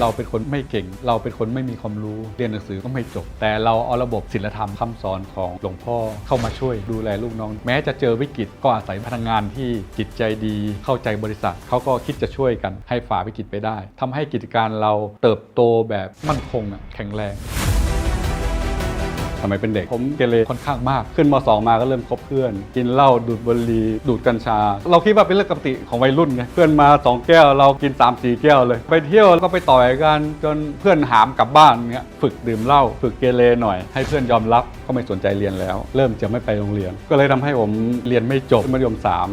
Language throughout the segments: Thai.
เราเป็นคนไม่เก่ง เราเป็นคนไม่มีความรู้เรียนหนังสือก็ไม่จบ แต่เราเอาระบบศิลธรรมคำสอนของหลวงพ่อเข้ามาช่วยดูแลลูกน้อง แม้จะเจอวิกฤตก็อาศัยพนักงานที่จิตใจดี เข้าใจบริษัทเขาก็คิดจะช่วยกันให้ฝ่าวิกฤตไปได้ทำให้กิจการเราเติบโตแบบมั่นคงแข็งแรง สมัยเป็นเด็ก ผมเกเรค่อนข้างมาก ขึ้นมสองมาก็เริ่มคบเพื่อน กินเหล้าดูดบุหรี่ดูดกัญชา เราคิดว่าเป็นเรื่องปกติของวัยรุ่นไงเพื่อนมา 2 แก้วเรากิน3 4แก้วเลย ไปเที่ยวแล้วก็ไปต่อยกันจนเพื่อนหามกลับบ้านเงี้ยฝึกดื่มเหล้าฝึกเกเรหน่อย ให้เพื่อนยอมรับก็ไม่สนใจเรียนแล้ว เริ่มจะไม่ไปโรงเรียน ก็เลยทำให้ผมเรียนไม่จบมัธยมสาม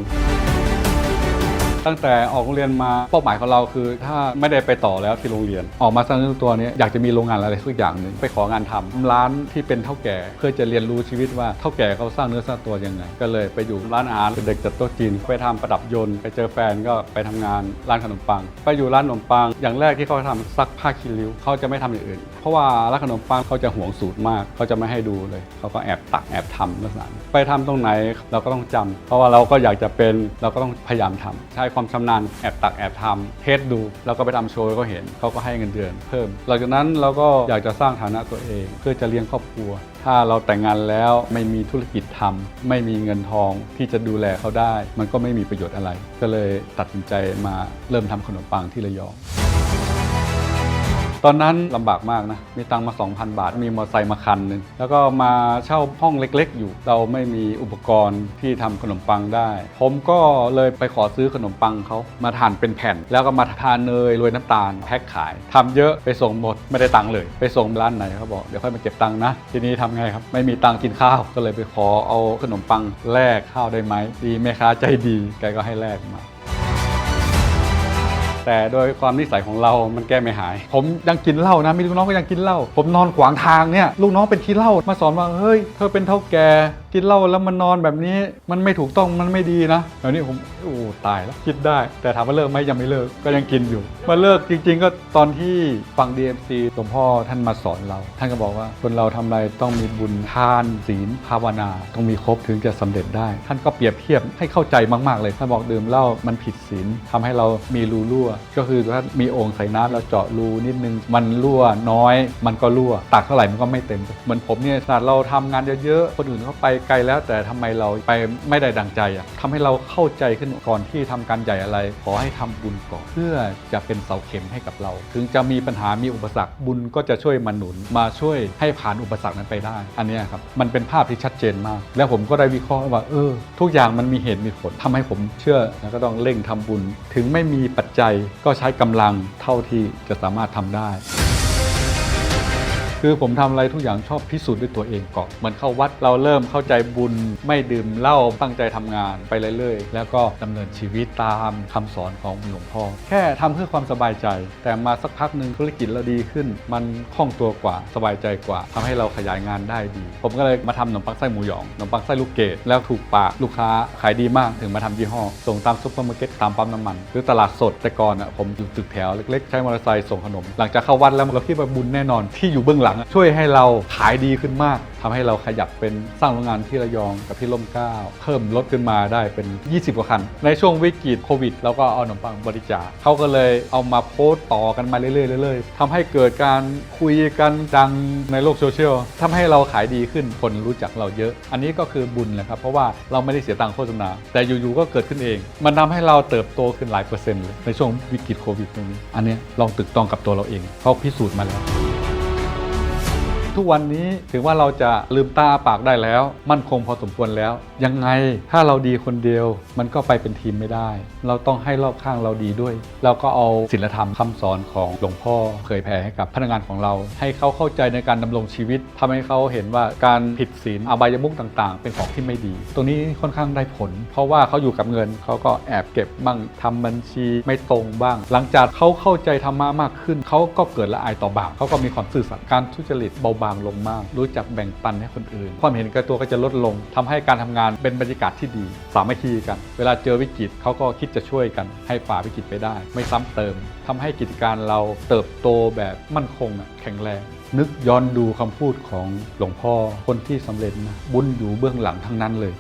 ตั้งแต่ออกโรงเรียนมาเป้าหมายของเราคือ ถ้าไม่ได้ไปต่อแล้วที่โรงเรียน ออกมาสร้างตัวนี้อยากจะมีโรงงานอะไรสักอย่างหนึ่งไปของานทำร้านที่เป็นเท่าแก่ เพื่อจะเรียนรู้ชีวิตว่าเท่าแก่เขาสร้างเนื้อสร้างตัวยังไง ก็เลยไปอยู่ร้านอาหารเป็นเด็กจัดโต๊ะจีนไปทำประดับยนต์ไปเจอแฟนก็ไปทำงานร้านขนมปัง ไปอยู่ร้านขนมปัง อย่างแรกที่เขาทำซักผ้าคีริ้วเขาจะไม่ทำอย่างอื่น เพราะว่าร้านขนมปังเขาจะหวงสูตรมากเขาจะไม่ให้ดูเลยเขาก็แอบตักแอบทำลักษณะไปทำตรงไหนเราก็ต้องจำเพราะว่าเราก็อยากจะเป็นเราก็ต้องพยายามทำใช้ความชำนาญแอบตักแอบทำเทสดู แล้วก็ไปทำโชว์ก็เขาเห็นเขาก็ให้เงินเดือนเพิ่ม หลังจากนั้นเราก็อยากจะสร้างฐานะตัวเอง เพื่อจะเลี้ยงครอบครัว ถ้าเราแต่งงานแล้วไม่มีธุรกิจทำไม่มีเงินทองที่จะดูแลเขาได้ มันก็ไม่มีประโยชน์อะไร ก็เลยตัดสินใจมาเริ่มทำขนมปังที่ระยอง ตอนนั้นลำบากมากนะ มีตังมา 2,000 บาท มีมอเตอร์ไซค์มาคันหนึ่งแล้วก็มาเช่าห้องเล็กๆ อยู่ เราไม่มีอุปกรณ์ที่ทำขนมปังได้ ผมก็เลยไปขอซื้อขนมปังเขามาทานเป็นแผ่น แล้วก็มาทานเนยโรยน้ำตาลแพ็คขายทำเยอะไปส่งหมดไม่ได้ตังค์เลย ไปส่งร้านไหนเขาบอกเดี๋ยวค่อยมาเก็บตังค์นะ ทีนี้ทำไงครับ ไม่มีตังค์กินข้าว ก็เลยไปขอเอาขนมปังแลกข้าวได้ไหมดีแม่ค้าใจดี แกก็ให้แลกมา แต่โดยความนิสัยของเรา มันแก้ไม่หาย ผมยังกินเหล้านะ มีลูกน้องก็ยังกินเหล้า ผมนอนขวางทางเนี่ย ลูกน้องเป็นขี้เหล้า มาสอนว่า เฮ้ย เธอเป็นเท่าแก กินเหล้าแล้วมันนอนแบบนี้ มันไม่ถูกต้อง มันไม่ดีนะเดี๋ยวนี้ผม โอ้ ตายแล้ว คิดได้ แต่ถามว่าเลิกไหมยังไม่เลิก ก็ยังกินอยู่ มาเลิกจริง ๆ ก็ตอนที่ฟัง DMC หลวงพ่อท่านมาสอนเรา ท่านก็บอกว่า คนเราทำอะไรต้องมีบุญทานศีลภาวนา ต้องมีครบถึงจะสำเร็จได้ ท่านก็เปรียบเทียบให้เข้าใจมาก ๆ เลย ท่านบอกดื่มเหล้ามันผิดศีลทำให้เรามีรูรั่วก็คือถ้ามีโอ่งใส่น้ำแล้วเจาะรูนิดนึง มันรั่วน้อย มันก็รั่ว ตักเท่าไหร่มันก็ไม่เต็มเหมือนผมเนี่ยขนาดเราทำงานเยอะๆ คนอื่นเขาไปไกลแล้ว แต่ทำไมเราไปไม่ได้ดังใจอะทำให้เราเข้าใจขึ้นก่อนที่ทำการใหญ่อะไร ขอให้ทำบุญก่อนเพื่อจะเป็นเสาเข็มให้กับเรา ถึงจะมีปัญหามีอุปสรรคบุญก็จะช่วยมาหนุนมาช่วยให้ผ่านอุปสรรคนั้นไปได้ อันนี้ครับมันเป็นภาพที่ชัดเจนมาก แล้วผมก็ได้วิเคราะห์ว่าเออ ทุกอย่างมันมีเหตุมีผลทำให้ผมเชื่อแล้วก็ต้องเร่งทำบุญ ถึงไม่มีปัจจัยก็ใช้กำลังเท่าที่จะสามารถทำได้ คือผมทำอะไรทุกอย่างชอบพิสูจน์ด้วยตัวเองก่อนเหมือนเข้าวัดเราเริ่มเข้าใจบุญไม่ดื่มเหล้าตั้งใจทำงานไปเรื่อยๆ แล้วก็ดำเนินชีวิตตามคำสอนของหลวงพ่อแค่ทำเพื่อความสบายใจ แต่มาสักพักหนึ่งธุรกิจเราดีขึ้น มันคล่องตัวกว่าสบายใจกว่าทำให้เราขยายงานได้ดี ผมก็เลยมาทำขนมปังไส้หมูหยองขนมปังไส้ลูกเกดแล้วถูกปากลูกค้าขายดีมากถึงมาทำยี่ห้อ ส่งตามซุปเปอร์มาร์เก็ตตามปั๊มน้ำมัน หรือตลาดสดแต่ก่อนอะผมอยู่ตึกแถวเล็กๆใช้มอเตอร์ไซค์ส่งขนม หลังจากเข้าวัดแล้วเราคิดว่าบุญแน่นอนที่อยู่เบื้องหลังอะช่วยให้เราขายดีขึ้นมากทำให้เราขยับเป็นสร้างโรงงานที่ระยองกับที่ร่มเก้าเพิ่มลดขึ้นมาได้เป็น 20 กว่าคัน ในช่วงวิกฤตโควิดเราก็เอาขนมปังบริจาคเขาก็เลยเอามาโพสต์ต่อกันมาเรื่อยๆเรื่อยๆทำให้เกิดการคุยกันดังในโลกโซเชียลทำให้เราขายดีขึ้นคนรู้จักเราเยอะ อันนี้ก็คือบุญแหละครับ เพราะว่าเราไม่ได้เสียตังค์โฆษณา แต่อยู่ๆก็เกิดขึ้นเอง มันทำให้เราเติบโตขึ้นหลายเปอร์เซ็นต์เลยในช่วงวิกฤตโควิดตรงนี้ อันนี้ลองตึกตองกับตัวเราเองเขาพิสูจน์มาแล้ว ทุกวันนี้ถึงว่าเราจะลืมตาปากได้แล้ว มั่นคงพอสมควรแล้ว ยังไงถ้าเราดีคนเดียว มันก็ไปเป็นทีมไม่ได้ เราต้องให้รอบข้างเราดีด้วย เราก็เอาศีลธรรมคำสอนของหลวงพ่อเผยแผ่ให้กับพนักงานของเรา ให้เขาเข้าใจในการดำรงชีวิตทำให้เขาเห็นว่าการผิดศีลอบายมุกต่าง ๆ เป็นของที่ไม่ดี ตรงนี้ค่อนข้างได้ผล เพราะว่าเขาอยู่กับเงินเขาก็แอบเก็บบ้างทำบัญชีไม่ตรงบ้าง หลังจากเขาเข้าใจธรรมะมากขึ้นเขาก็เกิดละอายต่อบาปเขาก็มีความซื่อสัตย์การทุจริตเบาบางลงมาก รู้จักแบ่งปันให้คนอื่น ความเห็นแก่ตัวก็จะลดลงทำให้การทำงานเป็นบรรยากาศที่ดี สามัคคีกัน เวลาเจอวิกฤตเขาก็คิดจะช่วยกัน ให้ฝ่าวิกฤตไปได้ ไม่ซ้ำเติมทำให้กิจการเราเติบโตแบบมั่นคงแข็งแรง นึกย้อนดูคำพูดของหลวงพ่อคนที่สำเร็จนะบุญอยู่เบื้องหลังทั้งนั้นเลย